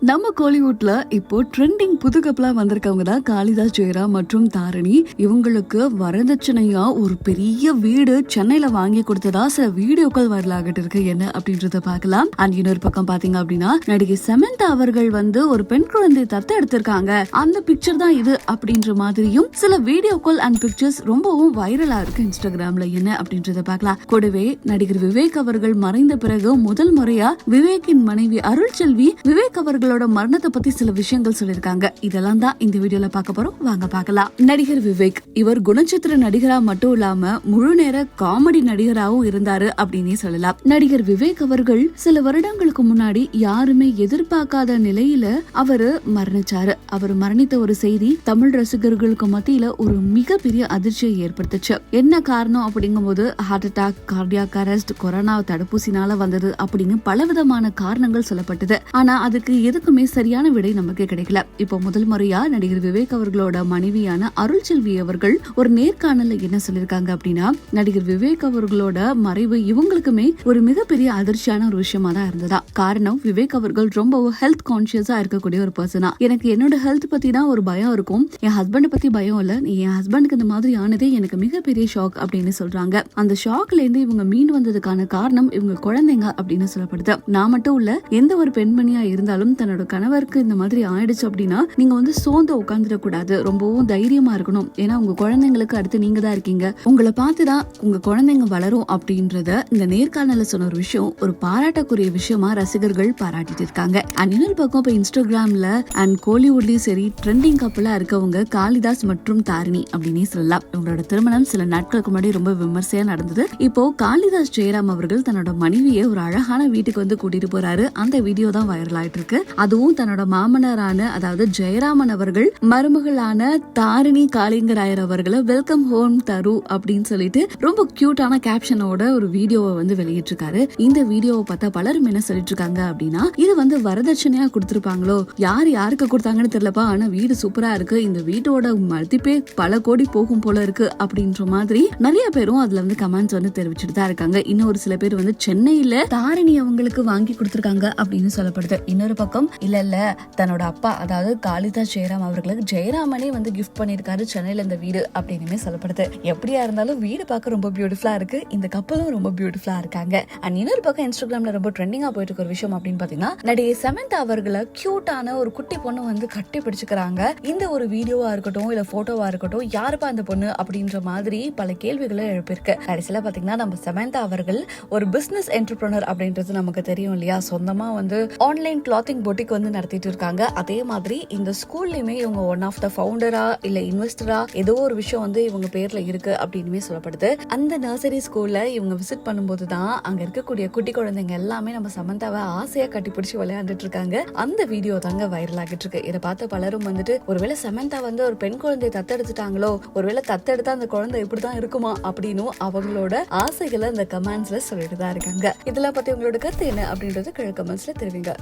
நம்ம கோலிவுட்ல இப்போ ட்ரெண்டிங் புது கப்பலா வந்திருக்கவங்க தான் காளிதாஸ் ஜெயராம் மற்றும் தாரணி. இவங்களுக்கு வரதட்சணையா ஒரு பெரிய வீடு சென்னையில வாங்கி கொடுத்ததா சில வீடியோக்கள் வரலாகிட்டு இருக்கு. என்ன அப்படின்றத பார்க்கலாம். அண்ட் இன்னொரு பக்கம் பாத்தீங்க அப்படின்னா நடிகை செமந்தா அவர்கள் வந்து ஒரு பெண் குழந்தை தத்து எடுத்திருக்காங்க. அந்த பிக்சர் தான் இது அப்படின்ற மாதிரியும் சில வீடியோக்கள் அண்ட் பிக்சர்ஸ் ரொம்பவும் வைரலா இருக்கு இன்ஸ்டாகிராம்ல. என்ன அப்படின்றத பார்க்கலாம். கூடவே நடிகர் விவேக் அவர்கள் மறைந்த பிறகு முதல் முறையா விவேக்கின் மனைவி அருள் செல்வி விவேக் அவர்களோட மரணத்தை பத்தி சில விஷயங்கள் சொல்லியிருக்காங்க. இதெல்லாம் தான் இந்த வீடியோல பார்க்க போறோம். வாங்க பார்க்கலாம். நடிகர் விவேக் இவர் குணச்சித்திர நடிகரா மட்டும் இல்லாம முழு நேர காமெடி நடிகராகவும் இருந்தாரு அப்படின்னே சொல்லலாம். நடிகர் விவேக் அவர்கள் சில வருடங்களுக்கு முன்னாடி யாருமே எதிர்பார்க்காத நிலையில அவரு மரணிச்சாரு. அவர் மரணித்த ஒரு செய்தி தமிழ் ரசிகர்களுக்கு மத்தியில ஒரு மிகப்பெரிய அதிர்ச்சியை ஏற்படுத்துச்சு. என்ன காரணம் அப்படிங்கும்போது heart attack cardiac arrest corona தடுப்பூசினால வந்தது அப்படின்னு பலவிதமான காரணங்கள் சொல்லப்பட்டது. ஆனா அதுக்கு எதுக்குமே சரியான விடை நமக்கு கிடைக்கல. இப்போ முதல் முறையா நடிகர் விவேக் அவர்களோட மனைவியான அருள் செல்வி அவர்கள் ஒரு நேர்காணல்ல என்ன சொல்லிருக்காங்க அப்படின்னா நடிகர் விவேக் அவர்களோட மறைவு இவங்களுக்குமே ஒரு மிகப்பெரிய அதிர்ச்சியான ஒரு விஷயமா தான் இருந்ததா. காரணம் விவேக் அவர்கள் ரொம்ப ஹெல்த் கான்சியஸா இருக்கக்கூடிய ஒரு பர்சனா எனக்கு என்னோட ஹெல்த் பத்தி தான் ஒரு பயம் இருக்கும். என் ஹஸ்பண்ட பத்தி பயம் இல்ல. என் ஹஸ்பண்டுக்கு இந்த மாதிரி ஆனதே எனக்கு மிகப்பெரிய ஷாக் அப்படின்னு சொல்றாங்க. அந்த ஷாக்ல இருந்து இவங்க மீண்டு வந்ததுக்கான காரணம் இவங்க குழந்தைங்க அப்படின்னு சொல்லப்படுது. நான் மட்டும் இல்ல எந்த ஒரு பெண்மணியா இருந்தாலும் தன்னோட கணவருக்கு இந்த மாதிரி ஆயிடுச்சு அப்படின்னா நீங்க வந்து சோர்ந்து உட்காந்துட கூடாது ரொம்பவும் தைரியமா இருக்கணும். ஏன்னா உங்க குழந்தைங்களுக்கு அடுத்து நீங்க தான் இருக்கீங்க. உங்களை பார்த்துதான் உங்க குழந்தைங்க வளரும் அப்படின்றத இந்த நேர்காணல சொன்ன ஒரு விஷயம் ஒரு பாராட்டக்குரிய விஷயமா ரசிகர்கள் பாராட்டிட்டு இருக்காங்க. அண்ட் இன்னொரு பக்கம் இப்ப இன்ஸ்டாகிராம்ல அண்ட் கோலிவுட்லயும் சரி ட்ரெண்டிங் கப்பலா இருக்கவங்க காளிதாஸ் மற்றும் தாரிணி அப்படின்னே சொல்லலாம். இவங்களோட திருமணம் சில நாட்களுக்கு முன்னாடி ரொம்ப விமர்சையா நடந்தது. இப்போ காளிதாஸ் ஜெயராம் அவர்கள் தன்னோட மனைவியை ஒரு அழகான வீட்டுக்கு வந்து கூட்டிட்டு போறாரு. அந்த வீடியோ தான் வைரல் ஆயிட்டு இருக்கு. அதுவும் தன்னோட மாமனாரான அதாவது ஜெயராமன் அவர்கள் மருமகளான தாரிணி காளிங்கராயர் அவர்களை வெல்கம் ஹோம் தரு அப்படின்னு சொல்லிட்டு ரொம்ப கியூட்டான கேப்ஷனோட ஒரு வீடியோவை வந்து வெளியிட்டிருக்காரு. இந்த வீடியோவை பார்த்தா பலரும் என்ன சொல்லிட்டு இருக்காங்க அப்படின்னா இது வந்து வரதட்சணையா கொடுத்துருப்பாங்களோ? யார் யாருக்கு கொடுத்தாங்கன்னு தெரியலப்பா. ஆனா வீடு சூப்பரா இருக்கு. இந்த வீட்டோட மதிப்பே பல கோடி போகும் போல இருக்கு அப்படின்ற மாதிரி நிறைய பேரும் அதுல வந்து கமெண்ட்ஸ் வந்து தெரிவிச்சுட்டு தான் இருக்காங்க. இன்னும் ஒரு சில பேர் வந்து சென்னையில தாரிணி அவங்களுக்கு வாங்கி கொடுத்துருக்காங்க அப்படின்னு சொல்லப்படுது. இன்னொரு பக்கம் இல்ல இல்ல தன்னோட அப்பா அதாவது காளிதா ஜெயராம் அவர்களுக்கு ஜெயராமனே வந்து கிஃப்ட் பண்ணிருக்காரு சென்னையில இந்த வீடு அப்படின்னுமே சொல்லப்படுது. எப்படியா இருந்தாலும் வீடு பார்க்க ரொம்ப பியூட்டிஃபுல்லா இருக்கு. இந்த கப்பலும் ரொம்ப பியூட்டிஃபுல்லா இருக்காங்க. அண்ட் இன்னொரு பக்கம் இன்ஸ்டாகிராம்ல ரொம்ப ட்ரெண்டிங்கா போயிட்டு இருக்க ஒரு விஷயம் அப்படின்னு பாத்தீங்கன்னா நடிகை சமந்தா அவர்களை கியூட்டான ஒரு குட்டி பொண்ணு வந்து கட்டி பிடிச்சுக்கிறாங்க. இந்த ஒரு வீடியோவா இருக்கட்டும் இல்ல போட்டோவா இருக்கட்டும் யாருப்பா அந்த பொண்ணு அப்படின்ற மாதிரி பல கேள்விகளை எழுப்பியிருக்கு. கடைசியில பாத்தீங்கன்னா நம்ம சமந்தா அவர்கள் ஒரு பிசினஸ் என்டர்பிரனர் அப்படின்றது நமக்கு தெரியும் இல்லையா? சொந்தமா வந்து ஆன்லைன் கிளாத்திங் பொட்டிக் வந்து நடத்திட்டு இருக்காங்க. அதே மாதிரி இந்த ஸ்கூல்லயுமே இவங்க ஒன் ஆஃப் த ஃபவுண்டரா இல்ல இன்வெஸ்டரா ஏதோ ஒரு விஷயம் வந்து இவங்க பேர்ல இருக்கு அப்படின்னுமே சொல்லப்படுது. அந்த நர்சரி ஸ்கூல்ல இவங்க விசிட் பண்ணும்போது தான் அங்க இருக்கக்கூடிய குட்டி குழந்தைங்க எல்லாமே நம்ம சமந்தாவை ஆசையா கட்டி பிடிச்சி விளையாண்டுட்டு இருக்காங்க. அந்த வீடியோ தாங்க வைரல் ஆகிட்டு இருக்கு. இதை பார்த்த பலரும் வந்துட்டு ஒருவேளை சமந்தா வந்து ஒரு பெண் குழந்தையை தத்தெடுத்துட்டாங்களோ? ஒருவேளை தத்தெடுத்தா அந்த குழந்தை இப்படிதான் இருக்குமா? அப்படின்னு அவங்களோட ஆசைகளை அந்த கமெண்ட்ஸ்ல சொல்லிட்டு தான் இருக்காங்க. இதெல்லாம் பத்தி உங்களோட கருத்து என்ன அப்படின்றது கிழக்கு கமெண்ட்ஸ்ல தெரிவிங்க.